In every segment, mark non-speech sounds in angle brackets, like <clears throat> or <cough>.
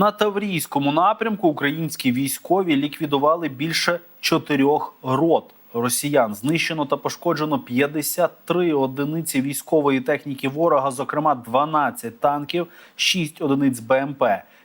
На Таврійському напрямку українські військові ліквідували більше чотирьох рот росіян. Знищено та пошкоджено 53 одиниці військової техніки ворога, зокрема 12 танків, 6 одиниць БМП.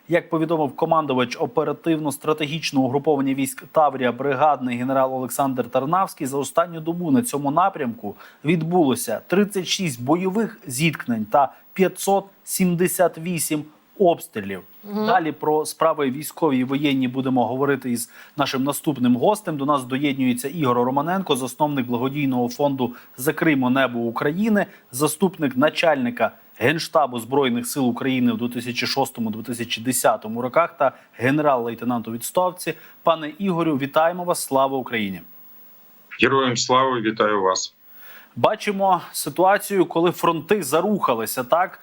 Як повідомив командувач оперативно-стратегічного угруповання військ Таврія, бригадний генерал Олександр Тарнавський, за останню добу на цьому напрямку відбулося 36 бойових зіткнень та 578 обстрілів. Далі про справи військові і воєнні будемо говорити із нашим наступним гостем. До нас доєднується Ігор Романенко, засновник благодійного фонду Закримо небо України, заступник начальника Генштабу Збройних сил України в 2006-2010 роках та генерал-лейтенант у відставці. Пане Ігорю, вітаємо вас! Слава Україні! Героям слави, вітаю вас. Бачимо ситуацію, коли фронти зарухалися. Так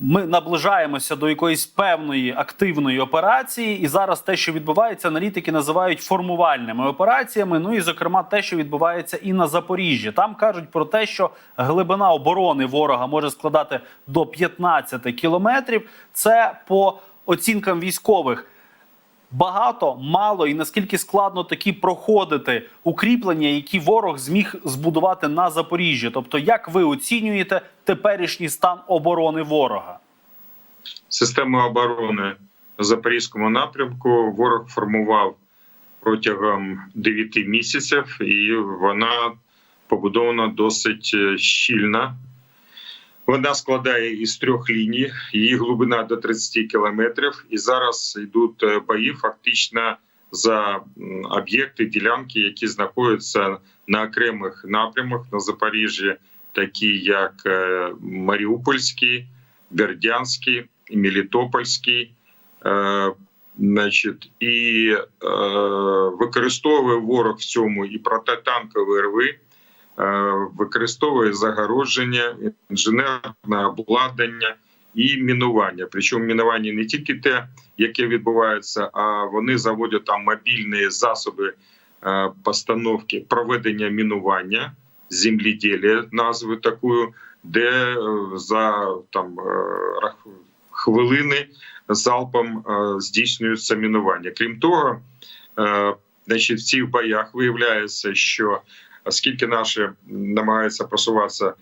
ми наближаємося до якоїсь певної активної операції, і зараз те, що відбувається, аналітики називають формувальними операціями. Ну і зокрема, те, що відбувається і на Запоріжжі. Там кажуть про те, що глибина оборони ворога може складати до 15 кілометрів. Це по оцінкам військових. Багато, мало і наскільки складно такі проходити укріплення, які ворог зміг збудувати на Запоріжжі. Тобто, як ви оцінюєте теперішній стан оборони ворога? Систему оборони на Запорізькому напрямку ворог формував протягом 9 місяців, і вона побудована досить е, щільно. Вона складає із трьох ліній, її глибина до 30 кілометрів. І зараз йдуть е, бої фактично за об'єкти, ділянки, які знаходяться на окремих напрямах на Запоріжжі, такі як е, Маріупольський, Бердянський, Мелітопольський. Е, Значить, і е, використовує ворог в цьому і протитанкові рви, використовує загородження, інженерне обладнання і мінування. Причому мінування не тільки те, яке відбувається, а вони заводять там мобільні засоби е, постановки проведення мінування земліділля, назви такою, де е, за там е, хвилини залпом е, здійснюється мінування. Крім того, е, значить, в цих боях виявляється, що оскільки наші намагаються просуватися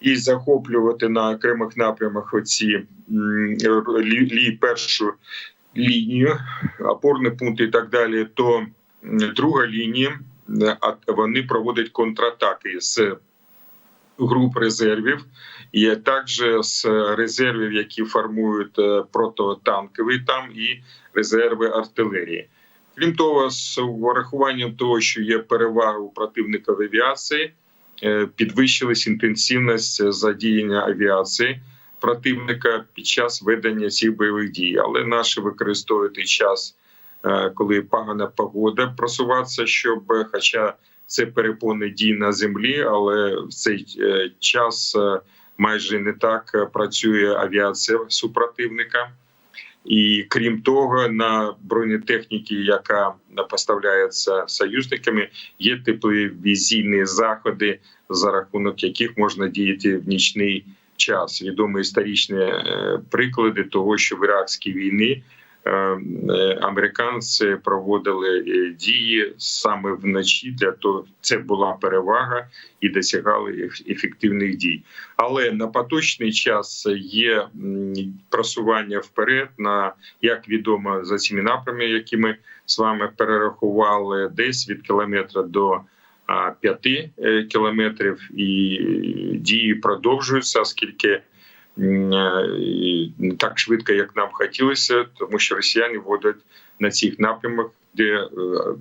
і захоплювати на окремих напрямах оці лі, першу лінію, опорні пункти і так далі, то друга лінія е, вони проводять контратаки з груп резервів, і також з резервів, які формують е, протитанкові там і резерви артилерії. Крім того, з урахуванням того, що є перевага у противника в авіації, е, підвищилась інтенсивність задіяння авіації противника під час ведення цих бойових дій. Але наші використовують час, е, коли погана погода просуватися, щоб, хоча це перепони дій на землі, але в цей е, час майже не так працює авіація супротивника. І крім того, на бронетехніці, яка поставляється союзниками, є тепловізійні заходи, за рахунок яких можна діяти в нічний час. Відомі історичні е, приклади того, що в іракській війні американці проводили е, дії саме вночі. Для того це була перевага і досягали ефективних дій. Але на поточний час є просування вперед на як відомо за цими напрямами, які ми з вами перерахували, десь від кілометра до а, 5 е, кілометрів, і е, дії продовжуються, оскільки е, не так швидко, як нам хотілося, тому що росіяни вводять на цих напрямах, де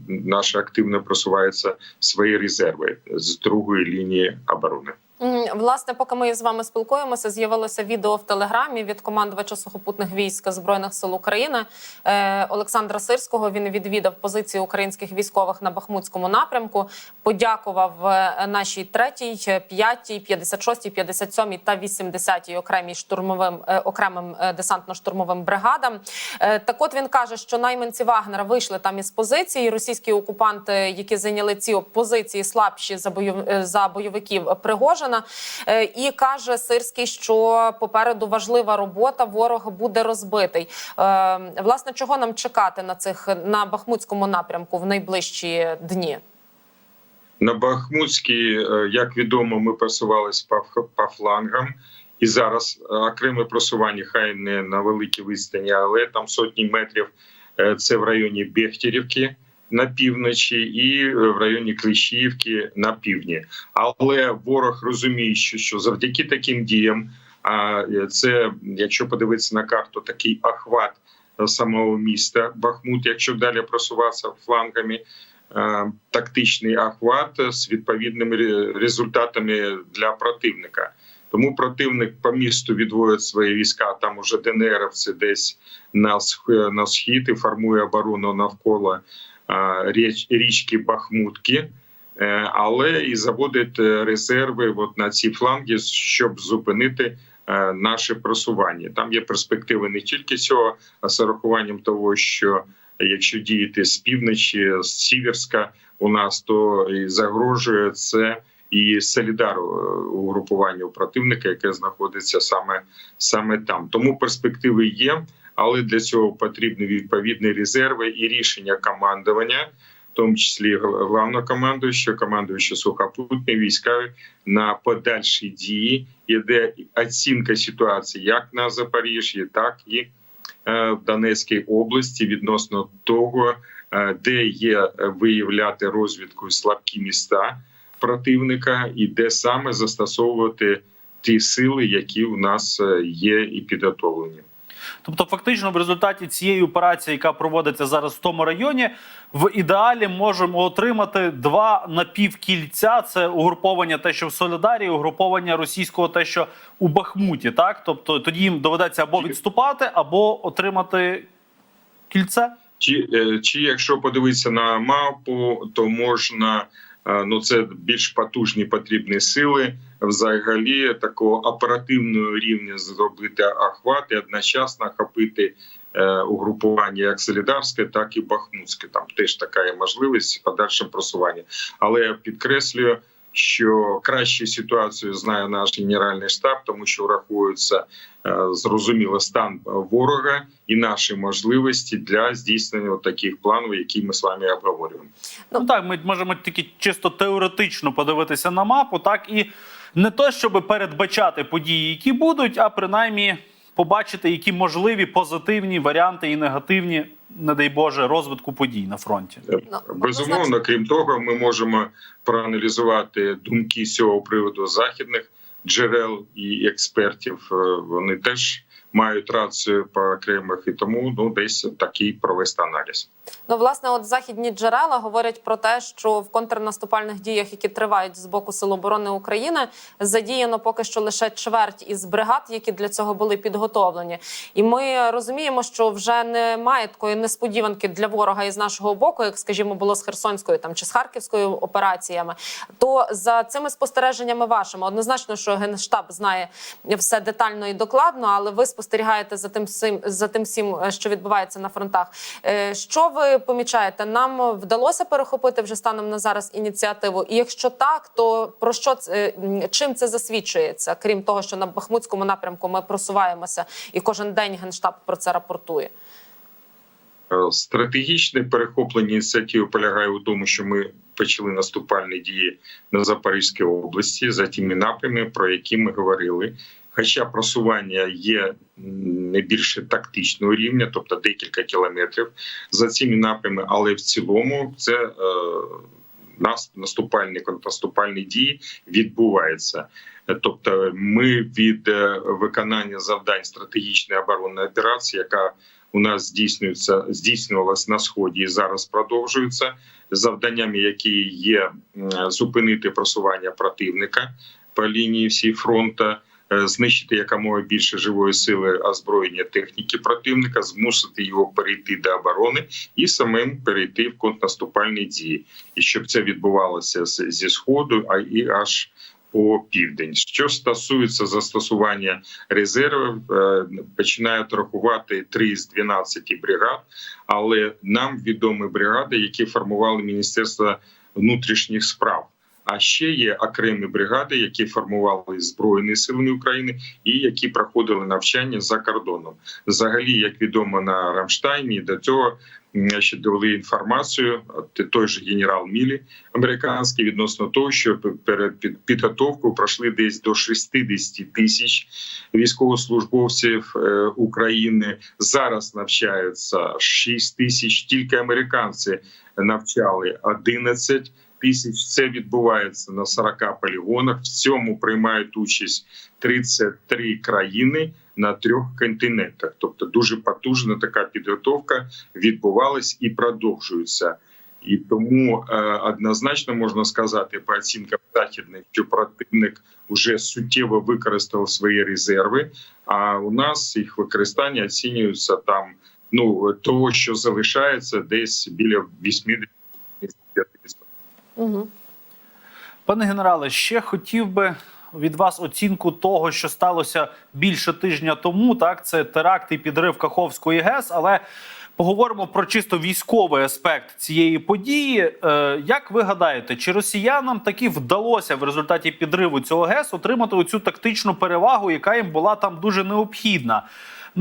наша активно просувається свої резерви з другої лінії оборони. Власне, поки ми з вами спілкуємося, з'явилося відео в телеграмі від командувача сухопутних військ збройних сил України е, Олександра Сирського. Він відвідав позиції українських військових на Бахмутському напрямку. Подякував е, нашій третій, п'ятій, 56, 57 та 80 окремій штурмовим е, окремим е, десантно-штурмовим бригадам. Е, Так, от він каже, що найманці Вагнера вийшли там із позиції. Російські окупанти, які зайняли ці позиції, слабші за бойов... е, за бойовиків Пригожина. Е, І каже Сирський, що попереду важлива робота. Ворог буде розбитий. Е, Власне, чого нам чекати на цих на Бахмутському напрямку в найближчі дні? На Бахмутській, е, як відомо, ми просувалися по, флангам, і зараз окреме просування, хай не на великій відстані, але там сотні метрів. Це в районі Бехтерівки на півночі і е, в районі Клещіївки на півдні. Але ворог розуміє, що, що завдяки таким діям, а е, це, якщо подивитися на карту, такий охват е, самого міста Бахмут, якщо далі просуватися флангами тактичний охват з відповідними результатами для противника. Тому противник по місту відводить свої війська. Там уже ДНРовці десь на схід і формує оборону навколо річки Бахмутки. Е, Але і заводить е, резерви от на ці фланги, щоб зупинити е, наше просування. Там є перспективи не тільки цього, а з урахуванням того, що якщо діяти з півночі, з Сіверська у нас, то і загрожує це і солідару е, угрупуванню противника, яке знаходиться саме, саме там. Тому перспективи є, але для цього потрібні відповідні резерви і рішення командування. В тому числі главнокомандуючого, командуючого сухопутної війська на подальші дії іде оцінка ситуації як на Запоріжжі, так і е, в Донецькій області відносно того, е, де є виявляти розвідку слабкі міста противника, і де саме застосовувати ті сили, які у нас е, є і підготовлені. Тобто, фактично, в результаті цієї операції, яка проводиться зараз в тому районі, в ідеалі можемо отримати два напівкільця. Це угруповання, те, що в Солідарі, угруповання російського, те, що у Бахмуті. Так, тобто тоді їм доведеться або відступати, або отримати кільце. Чи, е, чи якщо подивитися на мапу, то можна ну це більш потужні потрібні сили. Взагалі такого оперативного рівня зробити охват і одночасно хапити е, угрупування як Солідарське, так і Бахмутське. Там теж така є можливість подальшим просування. Але я підкреслюю, що кращу ситуацію знає наш генеральний штаб, тому що враховується е, зрозуміло стан ворога і наші можливості для здійснення таких планів, які ми з вами обговорюємо. Ну так, ми можемо тільки чисто теоретично подивитися на мапу, так і не то, щоб передбачати події, які будуть, а принаймні побачити, які можливі позитивні варіанти і негативні, не дай Боже, розвитку подій на фронті. Ну, Безумовно, крім того, ми можемо проаналізувати думки з цього приводу західних джерел і експертів. Е, Вони теж мають рацію по окремих, і тому ну десь такий провести аналіз. Ну, власне, от західні джерела говорять про те, що в контрнаступальних діях, які тривають з боку Сил оборони України, задіяно поки що лише чверть із бригад, які для цього були підготовлені. І ми розуміємо, що вже немає такої несподіванки для ворога із нашого боку, як скажімо, було з Херсонською там чи з Харківською операціями. То за цими спостереженнями вашими однозначно, що генштаб знає все детально і докладно, але ви спостерігаєте за тим всім, за тим всім, е, що відбувається на фронтах. Е, Що ви помічаєте? Нам вдалося перехопити вже станом на зараз ініціативу? І якщо так, то про що це чим це засвідчується? Крім того, що на Бахмутському напрямку ми просуваємося, і кожен день генштаб про це рапортує. Е, Стратегічне перехоплення ініціативи полягає у тому, що ми почали наступальні дії на Запорізькій області за тими напрямами, про які ми говорили. Хоча просування є не більше тактичного рівня, тобто декілька кілометрів за цими напрямами, але в цілому це е, нас наступальні контрнаступальні дії відбуваються. Тобто, ми від е, виконання завдань стратегічної оборонної операції, яка у нас здійснюється здійснювалась на сході і зараз продовжується завданнями, які є зупинити просування противника по лінії всі фронту, знищити якомога більше живої сили озброєння техніки противника, змусити його перейти до оборони і самим перейти в контрнаступальні дії, і щоб це відбувалося зі сходу, а і аж по південь. Що стосується застосування резервів, е, починають рахувати 3 з 12 бригад, але нам відомі бригади, які формували Міністерство внутрішніх справ. А ще є окремі бригади, які формували збройні сили України і які проходили навчання за кордоном. Взагалі, як відомо на Рамштайні, до цього ще довели інформацію. Той же генерал Мілі американський відносно того, що перед під- підготовкою пройшли десь до 60 тисяч військовослужбовців е, України. Зараз навчаються 6 тисяч. Тільки американці навчали 11 тисяч. Це відбувається на 40 полігонах. В цьому приймають участь 33 країни на трьох континентах. Тобто дуже потужна така підготовка відбувалась і продовжується. І тому е, однозначно можна сказати по оцінкам західних, що противник вже суттєво використав свої резерви. А у нас їх використання оцінюється там ну того, що залишається, десь біля 80 Угу. Пане генерале, ще хотів би від вас оцінку того, що сталося більше тижня тому. Так, це теракт і підрив Каховської ГЕС, але. Поговоримо про чисто військовий аспект цієї події. Е, як ви гадаєте, чи росіянам таки вдалося в результаті підриву цього ГЕС отримати оцю тактичну перевагу, яка їм була там дуже необхідна?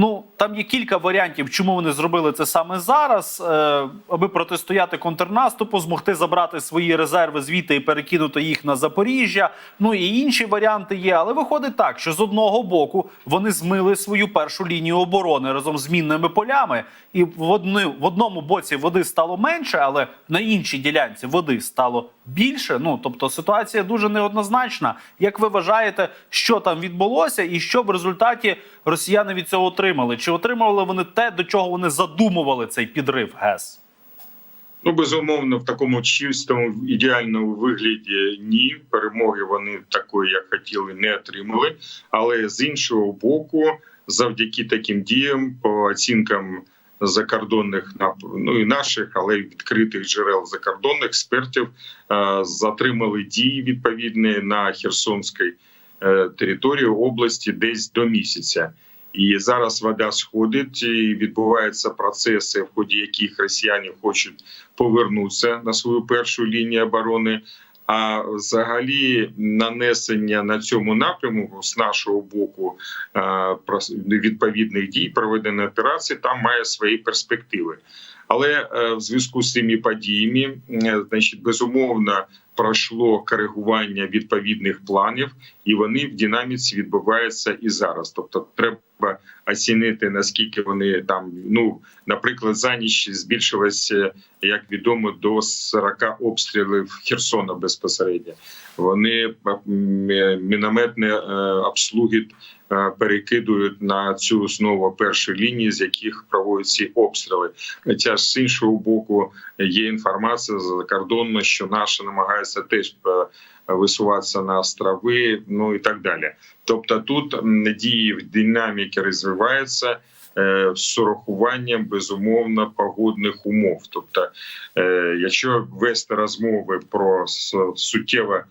Ну там є кілька варіантів, чому вони зробили це саме зараз, е, аби протистояти контрнаступу, змогти забрати свої резерви звідти і перекинути їх на Запоріжжя. Ну і інші варіанти є. Але виходить так, що з одного боку вони змили свою першу лінію оборони разом з мінними полями, і в одни, в одному боці води стало менше, але на іншій ділянці води стало більше. Ну тобто ситуація дуже неоднозначна. Як ви вважаєте, що там відбулося, і що в результаті росіяни від цього отримали? Чи отримали вони те, до чого вони задумували цей підрив ГЕС? Ну, безумовно, в такому чистому ідеальному вигляді ні. Перемоги вони такої, як хотіли, не отримали. Але з іншого боку, завдяки таким діям, по оцінкам закордонних ну і наших, але й відкритих джерел закордонних експертів, е, затримали дії відповідні на Херсонській е, території області десь до місяця. І зараз вода сходить, і відбуваються процеси, в ході яких росіяни хочуть повернутися на свою першу лінію оборони. А взагалі нанесення на цьому напрямку з нашого боку відповідних дій проведення операції там має свої перспективи. Але е, в зв'язку з цими подіями, значить, безумовно, пройшло коригування відповідних планів, і вони в динаміці відбуваються і зараз. Тобто, треба оцінити наскільки вони там, ну наприклад, за ніч збільшилося, як відомо, до 40 обстрілів Херсона безпосередньо. Вони мінометні е, обслуги е, перекидують на цю основу першої лінії, з яких проводять ці обстріли. Хоча з іншого боку є інформація закордонна, що наші намагаються теж е, висуватися на острови, ну і так далі. Тобто тут дії в динаміки розвиваються е, з урахуванням безумовно погодних умов. Тобто, е, якщо вести розмови про с- суттєве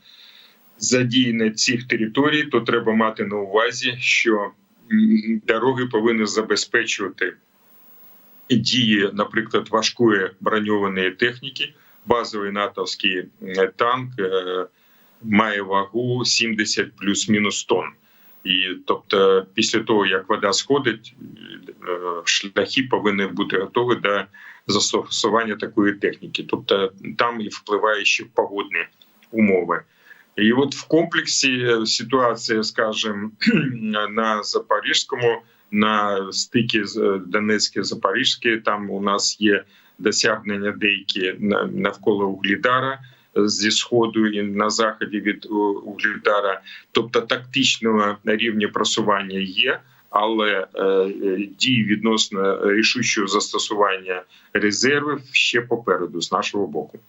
задіяння цих територій, то треба мати на увазі, що дороги повинні забезпечувати дії, наприклад, важкої броньованої техніки, базовий натовський е, танк. Е, Має вагу 70 плюс-мінус тонн. І тобто, після того як вода сходить, е, шляхи повинні бути готові до застосування такої техніки. Тобто там і впливає ще погодні умови. І от в комплексі ситуація, скажімо, <clears throat> на Запорізькому, на стикі з Донецьке Запорізьке, там у нас є досягнення деякі навколо Углідара зі сходу і на заході від е, Углідара. Тобто тактичного рівня просування є, але е, дії відносно рішучого застосування резервів ще попереду з нашого боку.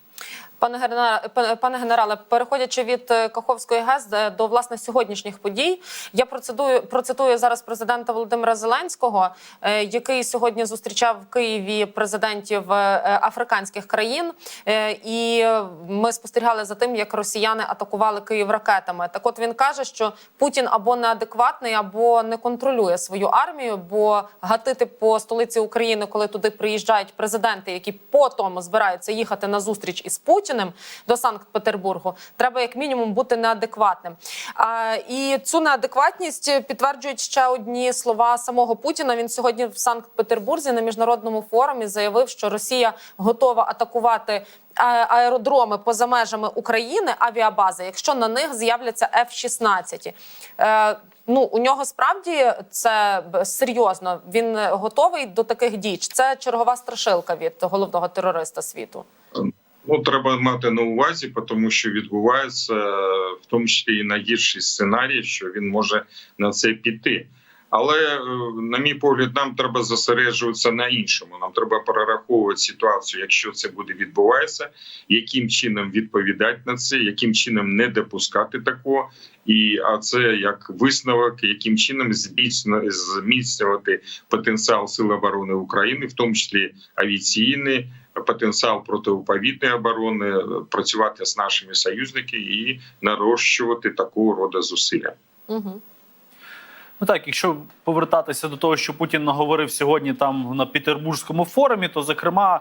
Пане генерале, пане- генерале, переходячи від е, Каховської ГЕС е, до власне сьогоднішніх подій, я процитую, процитую зараз президента Володимира Зеленського, е, який сьогодні зустрічав в Києві президентів африканських країн, і ми спостерігали за тим, як росіяни атакували Київ ракетами. Так, от він каже, що Путін або неадекватний, або не контролює свою армію, бо гатити по столиці України, коли туди приїжджають президенти, які потім збираються їхати на зустріч із Путіним, Путіним до Санкт-Петербургу, треба як мінімум бути неадекватним. А, і цю неадекватність підтверджують ще одні слова самого Путіна. Він сьогодні в Санкт-Петербурзі на міжнародному форумі заявив, що Росія готова атакувати аеродроми поза межами України, авіабази, якщо на них з'являться F-16. Е, ну у нього справді це серйозно. Він готовий до таких дій. Це чергова страшилка від головного терориста світу. Ну, треба мати на увазі, тому що відбувається в тому числі і найгірший сценарій, що він може на це піти. Але, е, на мій погляд, нам треба зосереджуватися на іншому. Нам треба перераховувати ситуацію, якщо це буде відбуватися, яким чином відповідати на це, яким чином не допускати такого. І а це як висновок, яким чином зміцнювати потенціал Сил оборони України, в тому числі авіаційний, потенціал протиповітної оборони, працювати з нашими союзниками і нарощувати такого роду зусилля. Угу. Ну так, якщо повертатися до того, що Путін наговорив сьогодні там на Петербурзькому форумі, то зокрема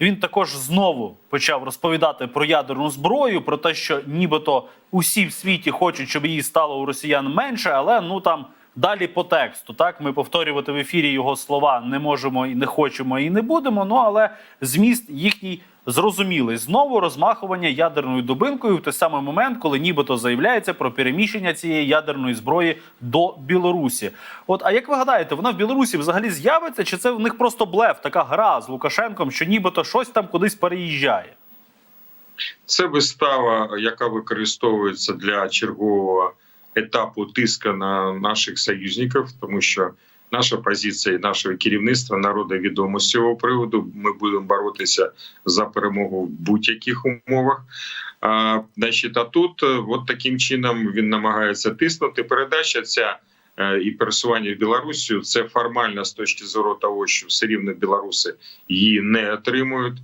він також знову почав розповідати про ядерну зброю, про те, що нібито усі в світі хочуть, щоб її стало у росіян менше, але ну там далі по тексту. Так ми повторювати в ефірі його слова не можемо і не хочемо, і не будемо. Ну але зміст їхній зрозумілий. Знову розмахування ядерною дубинкою в той самий момент, коли нібито заявляється про переміщення цієї ядерної зброї до Білорусі. От, а як ви гадаєте, вона в Білорусі взагалі з'явиться, чи це в них просто блеф, така гра з Лукашенком, що нібито щось там кудись переїжджає? Це вистава, яка використовується для чергового етапу тиска на наших союзників, тому що наша позиція і нашого керівництва народу відомо з цього приводу. Ми будемо боротися за перемогу в будь-яких умовах. А, значить, а тут е, от таким чином він намагається тиснути. Передача ця е, і пересування в Білорусію це формально з точки зору того, що все рівно білоруси її не отримують.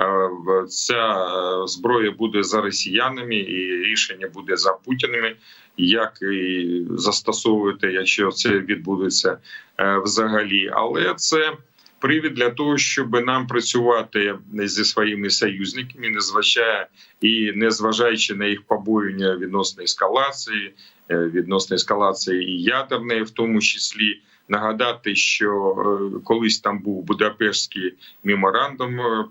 Е, Ця е, зброя буде за росіянами, і рішення буде за путіними. Як і застосовувати, якщо це відбудеться е, взагалі, але це привід для того, щоб нам працювати зі своїми союзниками, не зважає і не зважаючи на їх побоювання відносно ескалації, е, відносно ескалації і ядерної, в тому числі нагадати, що е, колись там був Будапештський меморандум, е,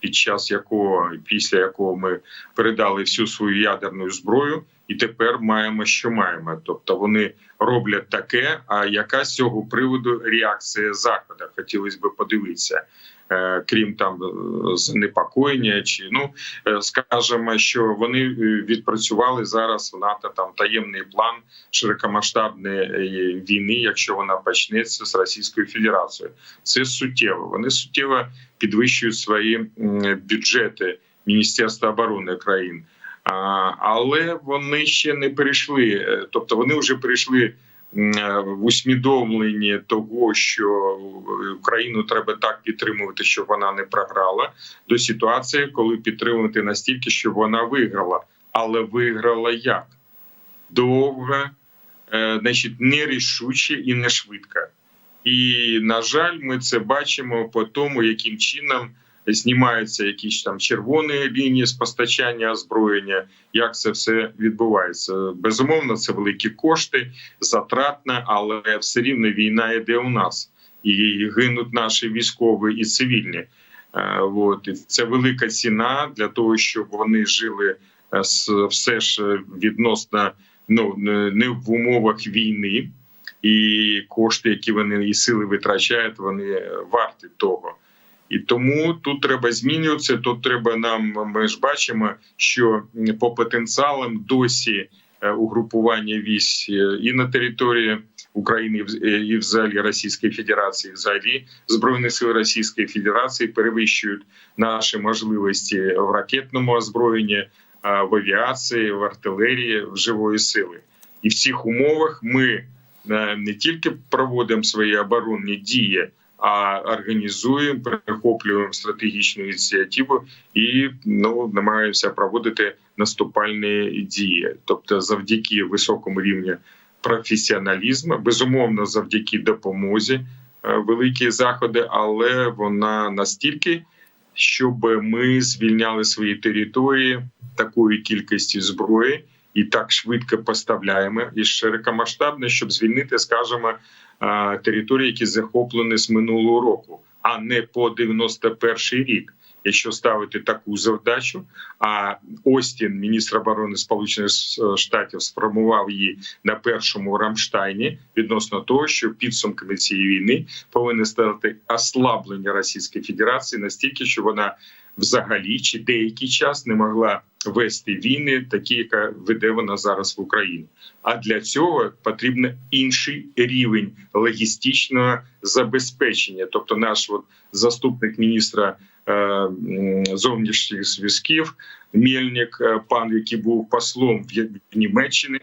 під час якого після якого ми передали всю свою ядерну зброю, і тепер маємо, що маємо. Тобто вони роблять таке. А яка з цього приводу реакція заходу? Хотілося б подивитися. Е, Крім там е, занепокоєння, чи ну е, скажемо, що вони відпрацювали зараз в НАТО там таємний план широкомасштабної війни, якщо вона почнеться з Російською Федерацією. Це суттєво. Вони суттєво підвищують свої бюджети Міністерства оборони країн. Але вони ще не перейшли, тобто вони вже перейшли в усвідомленні того, що Україну треба так підтримувати, щоб вона не програла, до ситуації, коли підтримувати настільки, щоб вона виграла. Але виграла як? Довго, е, значить, нерішуче і не швидко. І на жаль, ми це бачимо по тому, яким чином знімаються якісь там червоні лінії з постачання озброєння. Як це все відбувається? Безумовно, це великі кошти, затратно, але все рівно війна йде у нас, і гинуть наші військові і цивільні. Е, От це велика ціна для того, щоб вони жили е, все ж відносно ну не в умовах війни, і кошти, які вони і сили витрачають, вони варті того. І тому тут треба змінюватися. Тут треба нам. Ми ж бачимо, що по потенціалам досі е, угрупування військ е, і на території України, і е, взагалі Російської Федерації, взагалі збройних сил Російської Федерації перевищують наші можливості в ракетному озброєнні, в авіації, в артилерії, в живої сили. І в цих умовах ми не тільки проводимо свої оборонні дії, а організуємо, перехоплюємо стратегічну ініціативу і ну намагаємося проводити наступальні дії, тобто завдяки високому рівню професіоналізму, безумовно, завдяки допомозі, е, великі заходи, але вона настільки щоб ми звільняли свої території такої кількості зброї і так швидко поставляємо і широкомасштабно, щоб звільнити, скажімо, е, території, які захоплені з минулого року, а не по 91 рік. Якщо ставити таку завдачу, а Остін, міністр оборони Сполучених Штатів, сформував її на першому Рамштайні відносно того, що підсумками цієї війни повинні стати ослаблення Російської Федерації настільки, що вона взагалі чи деякий час не могла вести війни, такі, яка веде вона зараз в Україні. А для цього потрібен інший рівень логістичного забезпечення. Тобто, наш от заступник міністра е, зовнішніх зв'язків Мельник, е, пан, який був послом в Німеччині,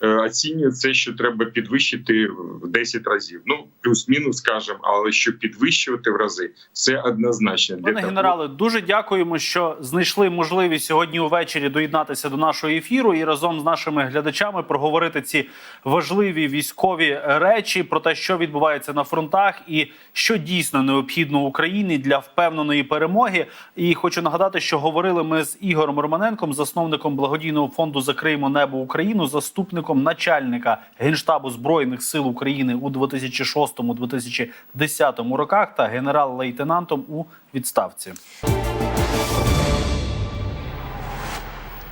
оцінює це, що треба підвищити в 10 разів. Ну плюс-мінус, скажемо, але щоб підвищувати в рази, це однозначно. Пане того- генерале, дуже дякуємо, що знайшли можливість сьогодні увечері доєднатися до нашого ефіру і разом з нашими глядачами проговорити ці важливі військові речі про те, що відбувається на фронтах, і що дійсно необхідно Україні для впевненої перемоги. І хочу нагадати, що говорили ми з Ігорем Романенком, засновником благодійного фонду Закриємо небо Україну, заступником начальника генштабу збройних сил України у 2006-2010 роках та генерал-лейтенантом у відставці.